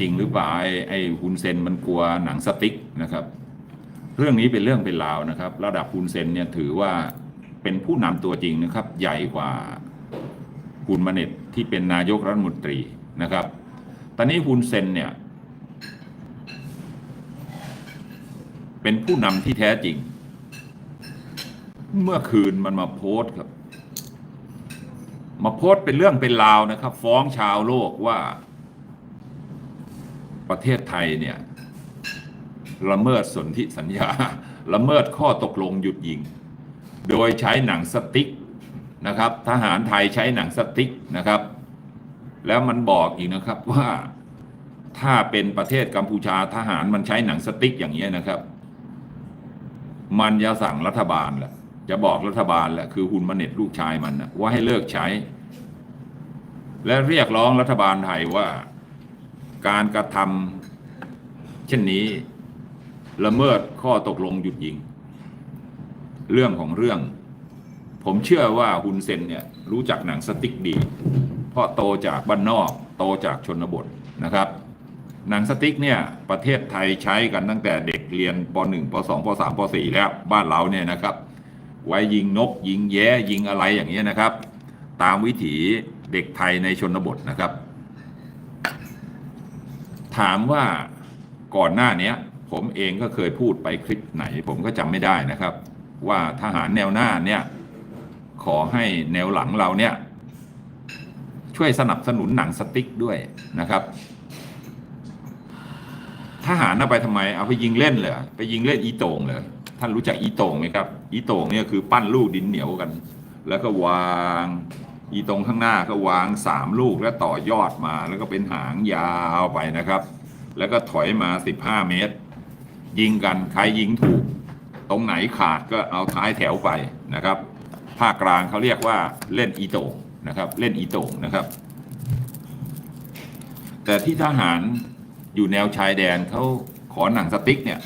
จริงหรือเปล่าไอ้ไอ้ฮุนเซนมันกลัวหนังสติ๊กนะครับ เรื่องนี้เป็นเรื่องเป็นราวนะครับ ระดับฮุนเซนเนี่ยถือว่าเป็นผู้นำตัวจริงนะครับ ใหญ่กว่าฮุนมาเน็ตที่เป็นนายกรัฐมนตรีนะครับ ตอนนี้ฮุนเซนเนี่ย เป็นผู้นำที่แท้จริง เมื่อคืนมันมาโพสต์ครับ มาโพสต์เป็นเรื่องเป็นราวนะครับ ฟ้องชาวโลกว่า ประเทศไทยเนี่ยละเมิดสนธิสัญญา ละเมิดข้อตกลงหยุดยิง โดยใช้หนังสติ๊กนะครับ ทหารไทยใช้หนังสติ๊กนะครับ แล้วมันบอกอีกนะครับว่าถ้าเป็นประเทศกัมพูชาทหารมันใช้หนังสติ๊กอย่างนี้ยนะครับ มันจะสั่งรัฐบาลแหละจะบอกรัฐบาลแหละคือฮุนมาเน็ตลูกชายมันนะว่าให้เลิกใช้ และเรียกร้องรัฐบาลไทยว่า การกระทำเช่นนี้ละเมิดข้อตกลงหยุดยิง เรื่องของเรื่อง ผมเชื่อว่าฮุนเซนเนี่ยรู้จักหนังสติ๊กดี เพราะโตจากบ้านนอกโตจากชนบทนะครับ หนังสติ๊กเนี่ยประเทศไทยใช้กันตั้งแต่เด็กเรียนป .1 ป .2 ป .3 ป .4 แล้วบ้านเราเนี่ยนะครับ ไว้ยิงนก ยิงแย้ยิงอะไรอย่างเงี้ยนะครับ ตามวิถีเด็กไทยในชนบทนะครับ ถามว่าก่อนหน้านี้ผมเองก็เคยพูดไปคลิปไหน ผมก็จำไม่ได้นะครับ ว่าทหารแนวหน้าเนี่ยขอให้แนวหลังเราเนี่ยช่วยสนับสนุนหนังสติ๊กด้วยนะครับ ทหารเอาไปทำไมเอาไปยิงเล่นเลยไปยิงเล่นอีโต่งเลยท่านรู้จักอีโต่งไหมครับ อีโต่งเนี่ยคือปั้นลูกดินเหนียวกัน แล้วก็วาง อีตรงข้างหน้าก็วางสามลูกแล้วต่อยอดมาแล้วก็เป็นหางยาวไปนะครับ แล้วก็ถอยมาสิบห้าเมตร ยิงกันใครยิงถูก ตรงไหนขาดก็เอาท้ายแถวไปนะครับภาคกลางเขาเรียกว่าเล่นอีโต่งนะครับ เล่นอีโต่งนะครับ แต่ที่ทหารอยู่แนวชายแดนเขาขอหนังสติ๊กเนี่ย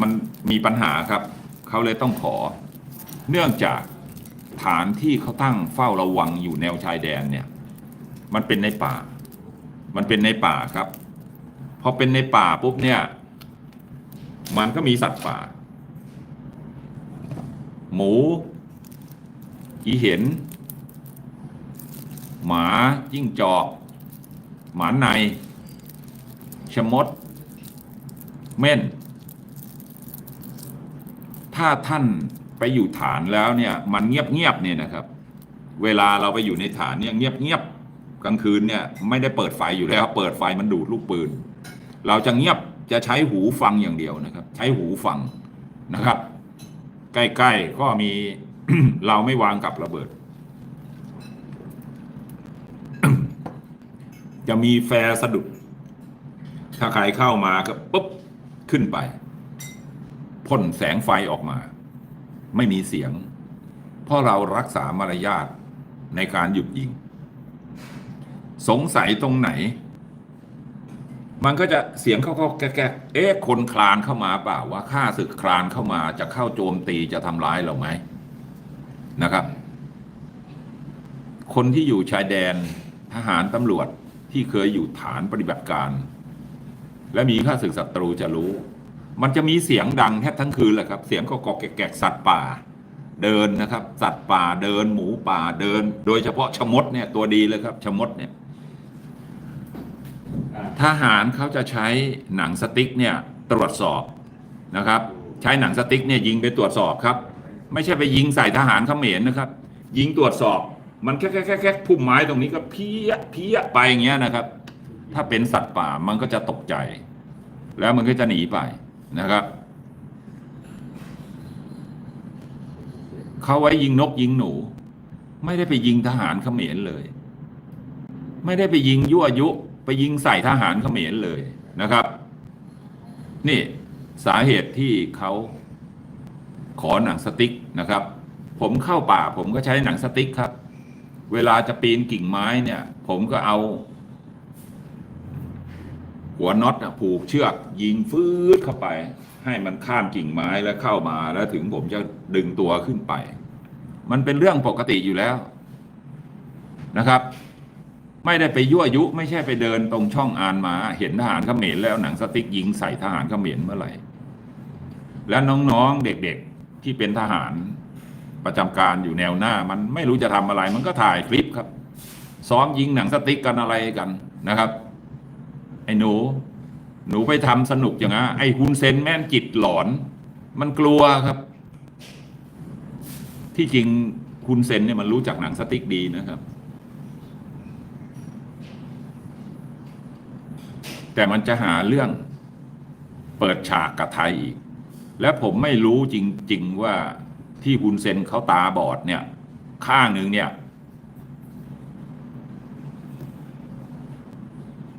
มันมีปัญหาครับ เขาเลยต้องขอ เนื่องจาก ฐานที่เขาตั้งเฝ้าระวังอยู่แนวชายแดนเนี่ย มันเป็นในป่า มันเป็นในป่าครับ พอเป็นในป่าปุ๊บเนี่ย มันก็มีสัตว์ป่า หมูอีเห็น หมาจิ้งจอก หมาใน ชมด เม่น ถ้าท่าน ไปอยู่ฐานแล้วเนี่ยมันเงียบๆเนี่ยนะครับ เวลาเราไปอยู่ในฐานเนี่ยเงียบๆกลางคืนเนี่ยไม่ได้เปิดไฟอยู่แล้วเปิดไฟมันดูดลูกปืน เราจะเงียบจะใช้หูฟังอย่างเดียวนะครับ ใช้หูฟังนะครับ ใกล้ๆก็มีเราไม่วางกับระเบิด จะมีแฟร์สะดุด ถ้าใครเข้ามาก็ปุ๊บขึ้นไปพ่นแสงไฟออกมา ไม่มีเสียง เพราะเรารักษามารยาทในการหยุดยิง สงสัยตรงไหน มันก็จะเสียงเขาเขาแก๊กๆเอ๊ะคนคลานเข้ามาเปล่าว่าข้าศึกคลานเข้ามาจะเข้าโจมตีจะทำร้ายเราไหมนะครับ คนที่อยู่ชายแดนทหารตำรวจที่เคยอยู่ฐานปฏิบัติการ และมีข้าศึกศัตรูจะรู้ มันจะมีเสียงดังแทบทั้งคืนแหละครับ เสียงก็กอกแกกสัตว์ป่า เดินนะครับ สัตว์ป่าเดินหมูป่าเดิน โดยเฉพาะชมดเนี่ยตัวดีเลยครับ ชมดเนี่ยทหารเขาจะใช้หนังสติ๊กเนี่ยตรวจสอบนะครับ ใช้หนังสติ๊กเนี่ยยิงไปตรวจสอบครับ ไม่ใช่ไปยิงใส่ทหารเขมรนะครับ ยิงตรวจสอบมันแค่แค่แค่แค่พุ่มไม้ตรงนี้ก็เพี้ยเพี้ยไปอย่างเงี้ยนะครับ ถ้าเป็นสัตว์ป่ามันก็จะตกใจ แล้วมันก็จะหนีไป นะครับเขาไว้ยิงนกยิงหนู ไม่ได้ไปยิงทหารเขมรเลย ไม่ได้ไปยิงยั่วยุ ไปยิงใส่ทหารเขมรเลยนะครับ นี่สาเหตุที่เขาขอหนังสติ๊กนะครับ ผมเข้าป่าผมก็ใช้หนังสติ๊กครับ เวลาจะปีนกิ่งไม้เนี่ย ผมก็เอา หัวน็อตผูกเชือกยิงฟืดเข้าไป ให้มันข้ามกิ่งไม้แล้วเข้ามาแล้วถึงผมจะดึงตัวขึ้นไป มันเป็นเรื่องปกติอยู่แล้วนะครับ ไม่ได้ไปยั่วยุ ไม่ใช่ไปเดินตรงช่องอานมา เห็นทหารเขมรแล้วหนังสติ๊กยิงใส่ทหารเขมรเมื่อไหร่และน้องๆเด็กๆที่เป็นทหารประจำการอยู่แนวหน้า มันไม่รู้จะทำอะไร มันก็ถ่ายคลิปครับ ซ้อมยิงหนังสติ๊กกันอะไรกันนะครับ ไอ้หนู หนูไปทำสนุกอย่างนั้นไอ้ฮุนเซนแม่นจิตหลอน มันกลัวครับ ที่จริงฮุนเซนเนี่ยมันรู้จักหนังสติ๊กดีนะครับ แต่มันจะหาเรื่องเปิดฉากกับไทยอีก และผมไม่รู้จริง ๆ ว่าที่ฮุนเซนเขาตาบอดเนี่ย ข้างหนึ่งเนี่ย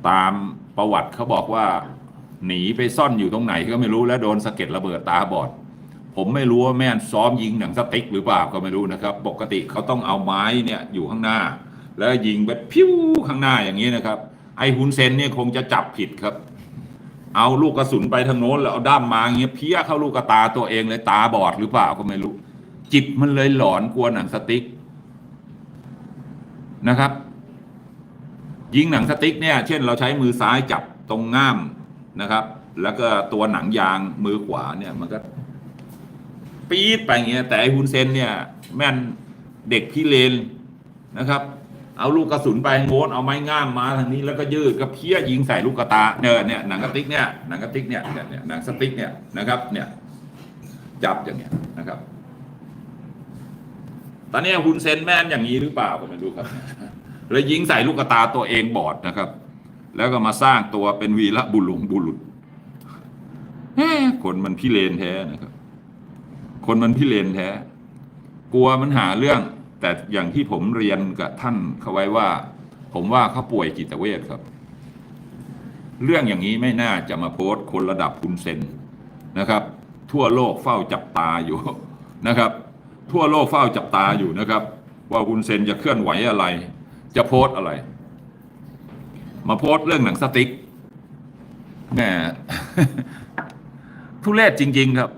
ตามประวัติเขาบอกว่า หนีไปซ่อนอยู่ตรงไหนก็ไม่รู้แล้วโดนสะเก็ดระเบิดตาบอด ผมไม่รู้ว่าแม่นซ้อมยิงหนังสติ๊กหรือเปล่าก็ไม่รู้นะครับ ปกติเขาต้องเอาไม้เนี่ยอยู่ข้างหน้า แล้วยิงแบบพิ้วข้างหน้าอย่างนี้นะครับ ไอ้ฮุนเซนเนี่ยคงจะจับผิดครับ เอาลูกกระสุนไปทางโน้นแล้วเอาด้ามมาอย่างเงี้ยเพี้ยเข้าลูกกระตาตัวเองเลยตาบอดหรือเปล่าก็ไม่รู้ จิตมันเลยหลอนกลัวหนังสติ๊กนะครับ ยิงหนังสติ๊กเนี่ยเช่นเราใช้มือซ้ายจับตรงง่ามนะครับ แล้วก็ตัวหนังยางมือขวาเนี่ยมันก็ปี๊ดไปอย่างเงี้ยแต่ไอ้ฮุนเซนเนี่ยแม่นเด็กพี่เลนนะครับ เอาลูกกระสุนไปโงนเอาไม้ง่ามมาทางนี้แล้วก็ยืดก็เพี้ยยิงใส่ลูกกระตาเนี่ยเนี่ยหนังกระติกเนี่ยหนังกระติกเนี่ยเนี่ยเนี่ยหนังสติ๊กเนี่ยนะครับ เนี่ยจับอย่างเงี้ยนะครับ ตอนนี้ฮุนเซนแม่นอย่างนี้หรือเปล่าก็ไม่รู้ครับ เลยยิงใส่ลูกกระตาตัวเองบอดนะครับ แล้วก็มาสร้างตัวเป็นวีระบุรุงบุรุษแหมคนมันพิเรนแท้นะครับ คนมันพิเรนแท้ กลัวมันหาเรื่อง แต่อย่างที่ผมเรียนกับท่านเขาไว้ว่า ผมว่าเขาป่วยจิตเวชครับ เรื่องอย่างนี้ไม่น่าจะมาโพสต์คนระดับคุณเซนนะครับ ทั่วโลกเฝ้าจับตาอยู่นะครับ ทั่วโลกเฝ้าจับตาอยู่นะครับ ว่าคุณเซนจะเคลื่อนไหวอะไร จะโพสอะไร มาโพสเรื่องหนังสติ๊กแหมทุเรศจริง ๆ ครับ